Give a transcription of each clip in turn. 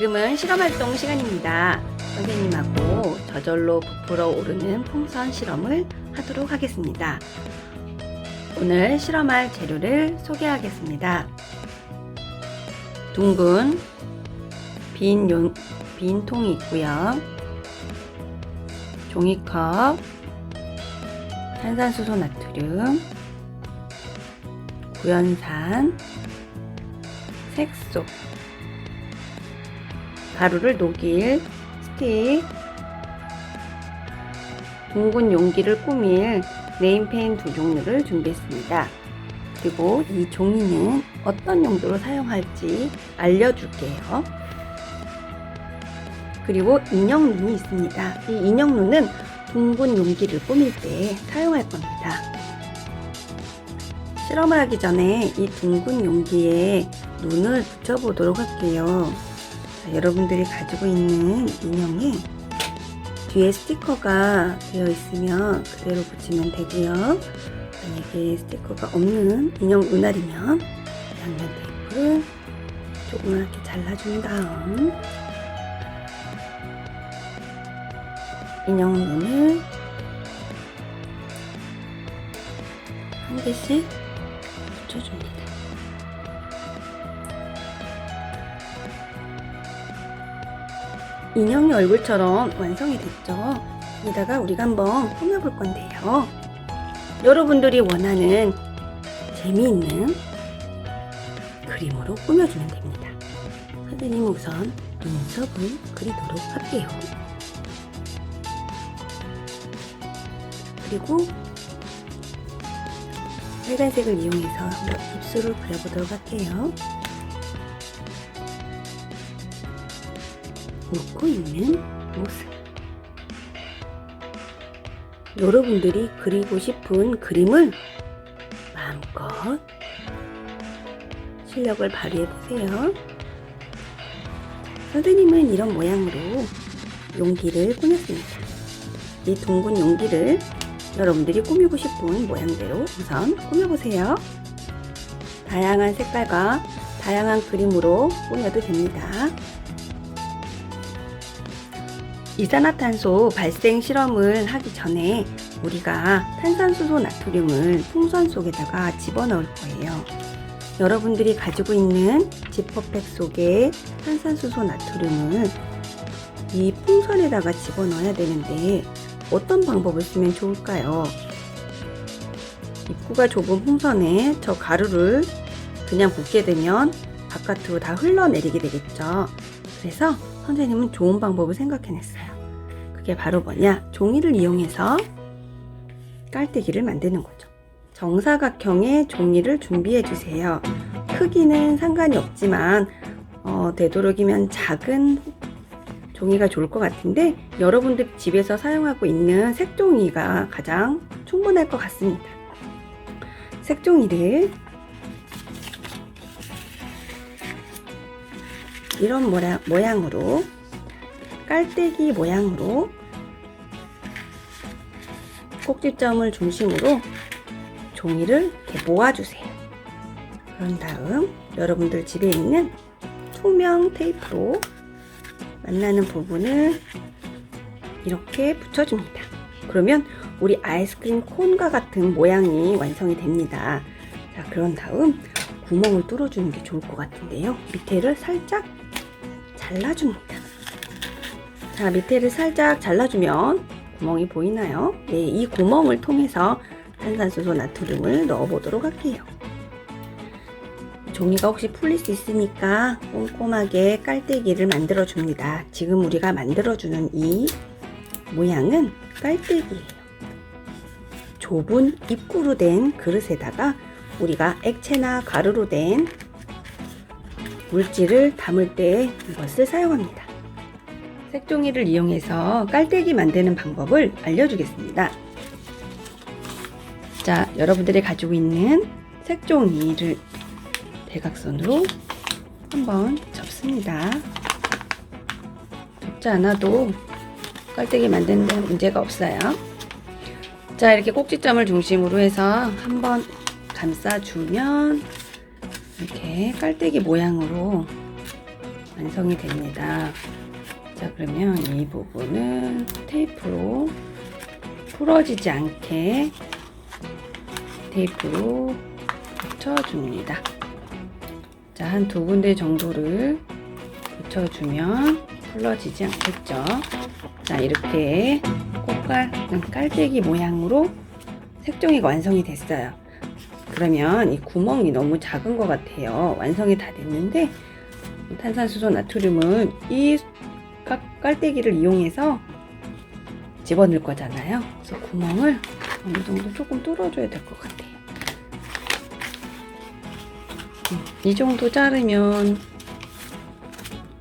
지금은 실험활동 시간입니다. 선생님하고 저절로 부풀어 오르는 풍선 실험을 하도록 하겠습니다. 오늘 실험할 재료를 소개하겠습니다. 둥근 빈, 용, 빈 통이 있고요. 종이컵, 탄산수소 나트륨, 구연산, 색소, 가루를 녹일 스틱, 둥근 용기를 꾸밀 네임펜 두 종류를 준비했습니다. 그리고 이 종이는 어떤 용도로 사용할지 알려줄게요. 그리고 인형눈이 있습니다. 이 인형눈은 둥근 용기를 꾸밀 때 사용할 겁니다. 실험을 하기 전에 이 둥근 용기에 눈을 붙여보도록 할게요. 자, 여러분들이 가지고 있는 인형에 뒤에 스티커가 되어 있으면 그대로 붙이면 되고요. 만약에 스티커가 없는 인형 눈알이면 양면 테이프를 조그맣게 잘라준 다음 인형 눈을 한 개씩 붙여줍니다. 인형이 얼굴처럼 완성이 됐죠. 여기다가 우리가 한번 꾸며볼 건데요. 여러분들이 원하는 재미있는 그림으로 꾸며주면 됩니다. 선생님은 우선 눈썹을 그리도록 할게요. 그리고 빨간색을 이용해서 입술을 그려보도록 할게요. 웃고 있는 모습. 여러분들이 그리고 싶은 그림을 마음껏 실력을 발휘해 보세요. 선생님은 이런 모양으로 용기를 꾸몄습니다. 이 둥근 용기를 여러분들이 꾸미고 싶은 모양대로 우선 꾸며보세요. 다양한 색깔과 다양한 그림으로 꾸며도 됩니다. 이산화탄소 발생 실험을 하기 전에 우리가 탄산수소 나트륨을 풍선 속에다가 집어넣을 거예요. 여러분들이 가지고 있는 지퍼백 속에 탄산수소 나트륨을 이 풍선에다가 집어넣어야 되는데 어떤 방법을 쓰면 좋을까요? 입구가 좁은 풍선에 저 가루를 그냥 붓게 되면 바깥으로 다 흘러내리게 되겠죠. 그래서 선생님은 좋은 방법을 생각해냈어요. 그게 바로 뭐냐? 종이를 이용해서 깔때기를 만드는 거죠. 정사각형의 종이를 준비해 주세요. 크기는 상관이 없지만 어, 되도록이면 작은 종이가 좋을 것 같은데 여러분들 집에서 사용하고 있는 색종이가 가장 충분할 것 같습니다. 색종이를 이런 모양, 모양으로 깔때기 모양으로 꼭지점을 중심으로 종이를 이렇게 모아주세요. 그런 다음 여러분들 집에 있는 투명 테이프로 만나는 부분을 이렇게 붙여줍니다. 그러면 우리 아이스크림 콘과 같은 모양이 완성이 됩니다. 자, 그런 다음 구멍을 뚫어주는 게 좋을 것 같은데요. 밑에를 살짝 잘라줍니다. 자, 밑에를 살짝 잘라주면 구멍이 보이나요? 네, 이 구멍을 통해서 탄산수소 나트륨을 넣어보도록 할게요. 종이가 혹시 풀릴 수 있으니까 꼼꼼하게 깔때기를 만들어 줍니다. 지금 우리가 만들어 주는 이 모양은 깔때기예요. 좁은 입구로 된 그릇에다가 우리가 액체나 가루로 된 물질을 담을 때 이것을 사용합니다. 색종이를 이용해서 깔때기 만드는 방법을 알려주겠습니다. 자, 여러분들이 가지고 있는 색종이를 대각선으로 한번 접습니다. 접지 않아도 깔때기 만드는 데 문제가 없어요. 자, 이렇게 꼭지점을 중심으로 해서 한번 감싸주면 이렇게 깔때기 모양으로 완성이 됩니다. 자, 그러면 이 부분은 테이프로 부러지지 않게 테이프로 붙여줍니다. 자, 한 두 군데 정도를 붙여주면 부러지지 않겠죠. 자, 이렇게 꽃갈, 깔때기 모양으로 색종이가 완성이 됐어요. 그러면 이 구멍이 너무 작은 것 같아요. 완성이 다 됐는데 탄산수소 나트륨을 이 깔- 깔때기를 이용해서 집어넣을 거잖아요. 그래서 구멍을 어느 정도 조금 뚫어줘야 될 것 같아요. 음, 이 정도 자르면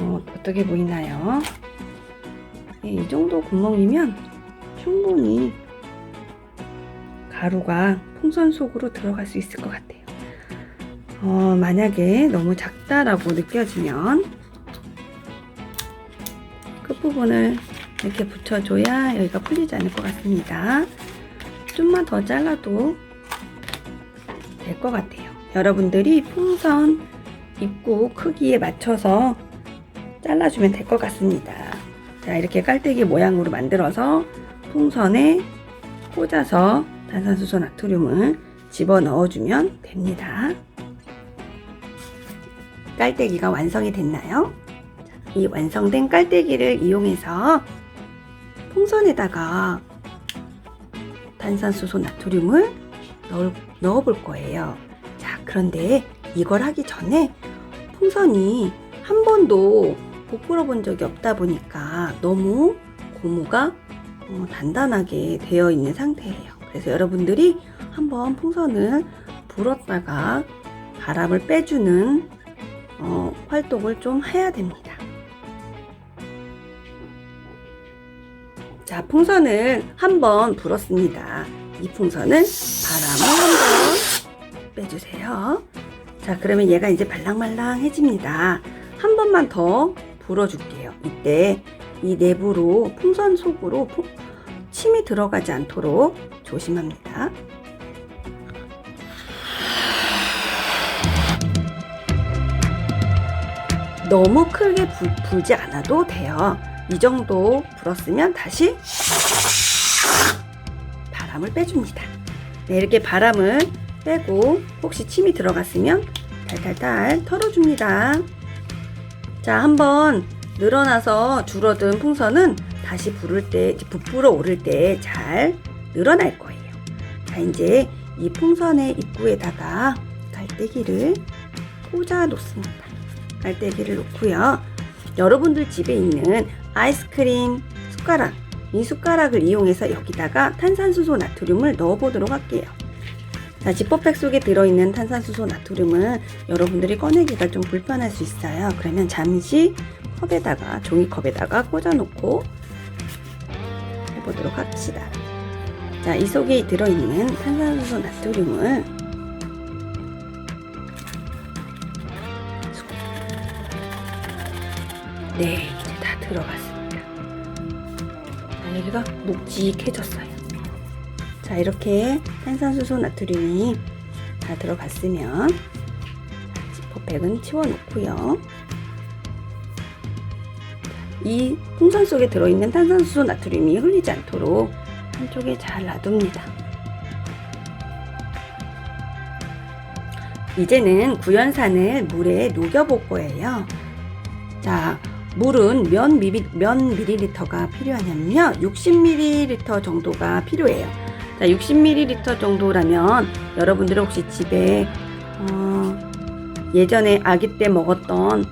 어, 어떻게 보이나요? 네, 이 정도 구멍이면 충분히 가루가 풍선 속으로 들어갈 수 있을 것 같아요. 어, 만약에 너무 작다라고 느껴지면 끝부분을 이렇게 붙여줘야 여기가 풀리지 않을 것 같습니다. 좀만 더 잘라도 될 것 같아요. 여러분들이 풍선 입구 크기에 맞춰서 잘라주면 될 것 같습니다. 자, 이렇게 깔때기 모양으로 만들어서 풍선에 꽂아서 탄산수소 나트륨을 집어 넣어주면 됩니다. 깔때기가 완성이 됐나요? 자, 이 완성된 깔때기를 이용해서 풍선에다가 탄산수소 나트륨을 넣을, 넣어 볼 거예요. 자, 그런데 이걸 하기 전에 풍선이 한 번도 부풀어 본 적이 없다 보니까 너무 고무가 어, 단단하게 되어 있는 상태예요. 그래서 여러분들이 한번 풍선을 불었다가 바람을 빼주는 어, 활동을 좀 해야 됩니다. 자, 풍선을 한번 불었습니다. 이 풍선은 바람을 한번 빼주세요. 자, 그러면 얘가 이제 말랑말랑해집니다. 한 번만 더 불어줄게요. 이때 이 내부로 풍선 속으로 풍- 침이 들어가지 않도록 조심합니다. 너무 크게 불, 불지 않아도 돼요. 이 정도 불었으면 다시 바람을 빼줍니다. 네, 이렇게 바람을 빼고 혹시 침이 들어갔으면 달달달 털어줍니다. 자, 한번 늘어나서 줄어든 풍선은 다시 부를 때, 부풀어 오를 때 잘 늘어날 거예요. 자, 이제 이 풍선의 입구에다가 깔때기를 꽂아 놓습니다. 깔때기를 놓고요. 여러분들 집에 있는 아이스크림 숟가락, 이 숟가락을 이용해서 여기다가 탄산수소 나트륨을 넣어 보도록 할게요. 자, 지퍼백 속에 들어있는 탄산수소 나트륨은 여러분들이 꺼내기가 좀 불편할 수 있어요. 그러면 잠시 컵에다가, 종이컵에다가 꽂아놓고 해보도록 합시다. 자, 이 속에 들어있는 탄산수소 나트륨을 네, 이제 다 들어갔습니다. 자, 여기가 묵직해졌어요. 자, 이렇게 탄산수소 나트륨이 다 들어갔으면 자, 지퍼백은 치워놓고요. 이 풍선 속에 들어있는 탄산수소 나트륨이 흘리지 않도록 한쪽에 잘 놔둡니다. 이제는 구연산을 물에 녹여볼 거예요. 자, 물은 몇, 미리, 몇 밀리리터가 필요하냐면요. 60ml 정도가 필요해요. 자, 60ml 정도라면 여러분들 혹시 집에 어, 예전에 아기 때 먹었던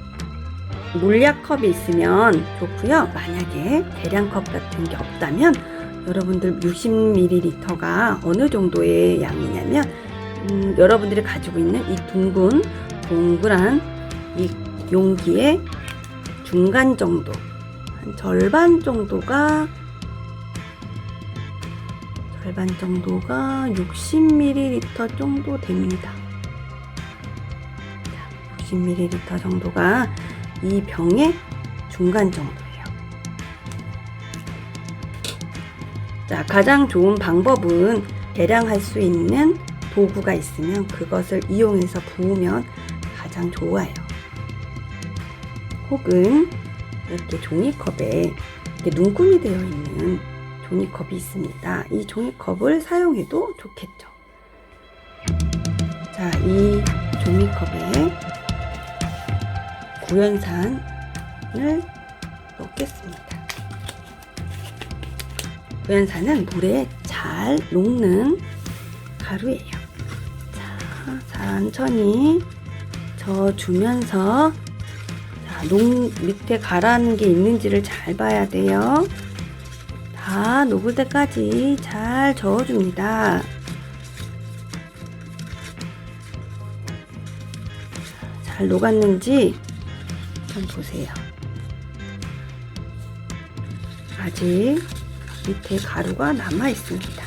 물약컵이 있으면 좋고요. 만약에 계량컵 같은 게 없다면 여러분들 60ml가 어느 정도의 양이냐면 음, 여러분들이 가지고 있는 이 둥근 동그란 이 용기의 중간 정도 한 절반 정도가 절반 정도가 60ml 정도 됩니다. 60ml 정도가 이 병의 중간 정도 자, 가장 좋은 방법은 계량할 수 있는 도구가 있으면 그것을 이용해서 부으면 가장 좋아요. 혹은 이렇게 종이컵에 이렇게 눈금이 되어 있는 종이컵이 있습니다. 이 종이컵을 사용해도 좋겠죠. 자, 이 종이컵에 구연산을 넣겠습니다. 구연산은 물에 잘 녹는 가루예요. 자, 천천히 저주면서 자, 녹 밑에 가라앉는 게 있는지를 잘 봐야 돼요. 다 녹을 때까지 잘 저어줍니다. 잘 녹았는지 좀 보세요. 아직 밑에 가루가 남아 있습니다.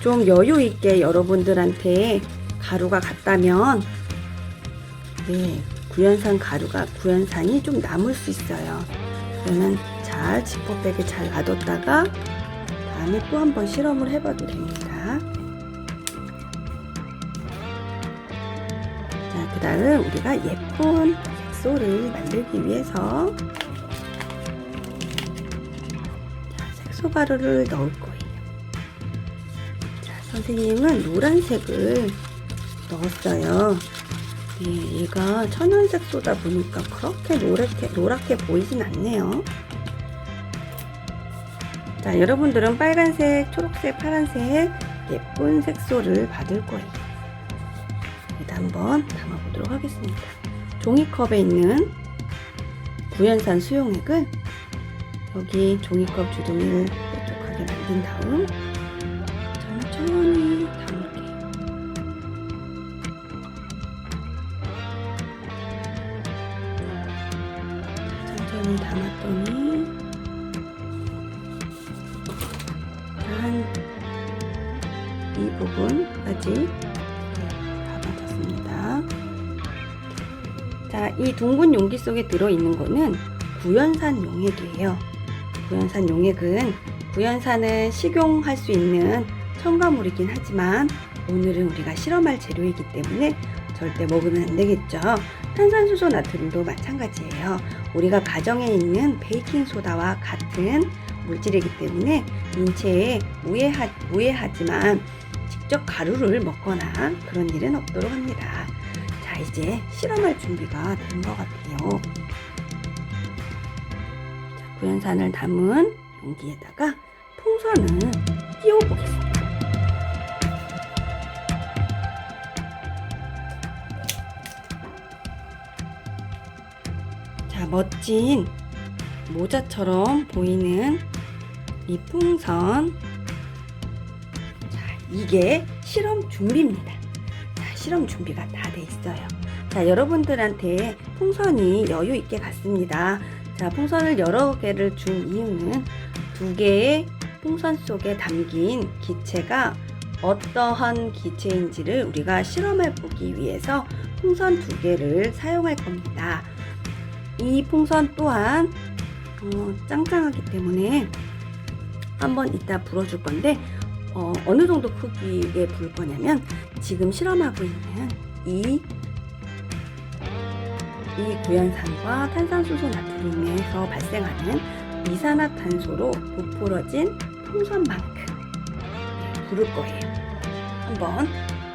좀 여유 있게 여러분들한테 가루가 갔다면 네, 구연산 가루가 구연산이 좀 남을 수 있어요. 그러면 잘 지퍼백에 잘 놔뒀다가 다음에 또 한번 실험을 해봐도 됩니다. 자, 그 다음 우리가 예쁜 색소를 만들기 위해서 소 가루를 넣을 거예요. 자, 선생님은 노란색을 넣었어요. 예, 얘가 천연색 소다 보니까 그렇게 노랗게, 노랗게 보이진 않네요. 자, 여러분들은 빨간색, 초록색, 파란색 예쁜 색소를 받을 거예요. 여기다 한번 담아보도록 하겠습니다. 종이컵에 있는 구연산 수용액을 여기 종이컵 주둥이를 뾰족하게 만든 다음 천천히 담을게요. 천천히 담았더니 한 이 부분까지 네, 담아졌습니다. 자, 이 둥근 용기 속에 들어있는 거는 구연산 용액이에요. 구연산 용액은 구연산은 식용할 수 있는 첨가물이긴 하지만 오늘은 우리가 실험할 재료이기 때문에 절대 먹으면 안 되겠죠. 탄산수소 나트륨도 마찬가지예요. 우리가 가정에 있는 베이킹소다와 같은 물질이기 때문에 인체에 무해하, 무해하지만 직접 가루를 먹거나 그런 일은 없도록 합니다. 자, 이제 실험할 준비가 된 것 같아요. 자, 구연산을 담은 용기에다가 풍선을 띄워보겠습니다. 자, 멋진 모자처럼 보이는 이 풍선. 자, 이게 실험 준비입니다. 자, 실험 준비가 다 돼 있어요. 자, 여러분들한테 풍선이 여유 있게 갔습니다. 자, 풍선을 여러 개를 준 이유는 두 개의 풍선 속에 담긴 기체가 어떠한 기체인지를 우리가 실험해 보기 위해서 풍선 두 개를 사용할 겁니다. 이 풍선 또한 어, 짱짱하기 때문에 한번 이따 불어줄 건데 어, 어느 정도 크기에 불 거냐면 지금 실험하고 있는 이, 이 구연산과 탄산수소 나트륨에서 발생하는 이산화탄소로 부풀어진 풍선만큼 네, 부를 거예요. 한번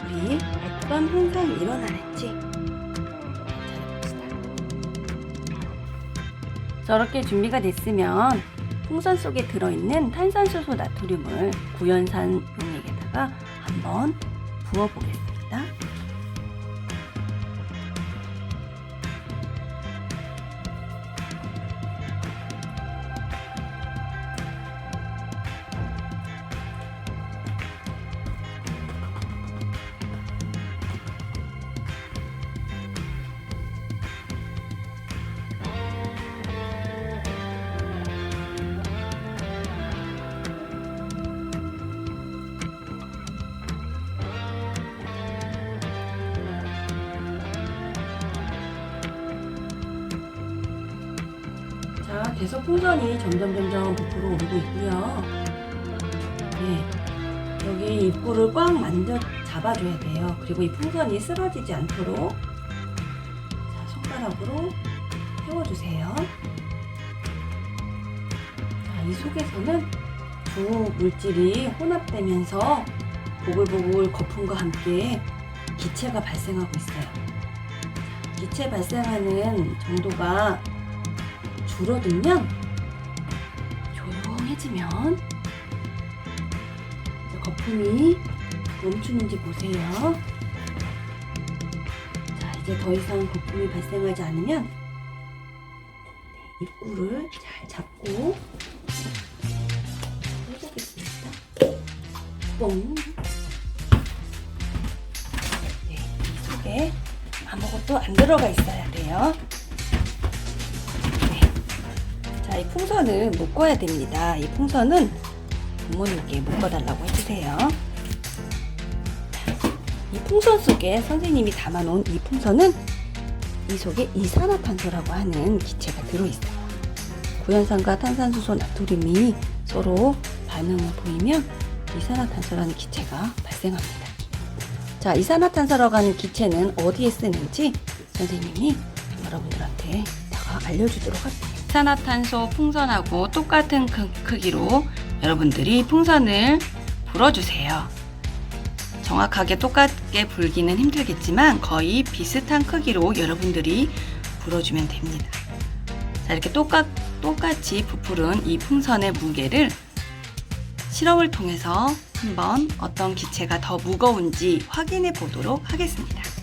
우리 어떤 현상이 일어나는지 저렇게 준비가 됐으면 풍선 속에 들어있는 탄산수소 나트륨을 구연산 용액에다가 한번 부어보겠습니다. 계속 풍선이 점점 점점 부풀어 오르고 있고요. 네, 여기 입구를 꽉 만져 잡아줘야 돼요. 그리고 이 풍선이 쓰러지지 않도록 자, 손가락으로 태워주세요. 자, 이 속에서는 두 물질이 혼합되면서 보글보글 거품과 함께 기체가 발생하고 있어요. 기체 발생하는 정도가 줄어들면 조용해지면 거품이 멈추는지 보세요. 자, 이제 더 이상 거품이 발생하지 않으면 네, 입구를 잘 잡고 해보겠습니다. 뽕. 네, 이 속에 아무것도 안 들어가 있어야 돼요. 자, 이 풍선을 묶어야 됩니다. 이 풍선은 부모님께 묶어달라고 해주세요. 자, 이 풍선 속에 선생님이 담아놓은 이 풍선은 이 속에 이산화탄소라고 하는 기체가 들어있어요. 구연산과 탄산수소 나트륨이 서로 반응을 보이면 이산화탄소라는 기체가 발생합니다. 자, 이산화탄소라고 하는 기체는 어디에 쓰는지 선생님이 여러분들한테 다가 알려주도록 할게요. 이산화탄소 풍선하고 똑같은 크, 크기로 여러분들이 풍선을 불어주세요. 정확하게 똑같게 불기는 힘들겠지만 거의 비슷한 크기로 여러분들이 불어주면 됩니다. 자, 이렇게 똑같, 똑같이 부풀은 이 풍선의 무게를 실험을 통해서 한번 어떤 기체가 더 무거운지 확인해 보도록 하겠습니다.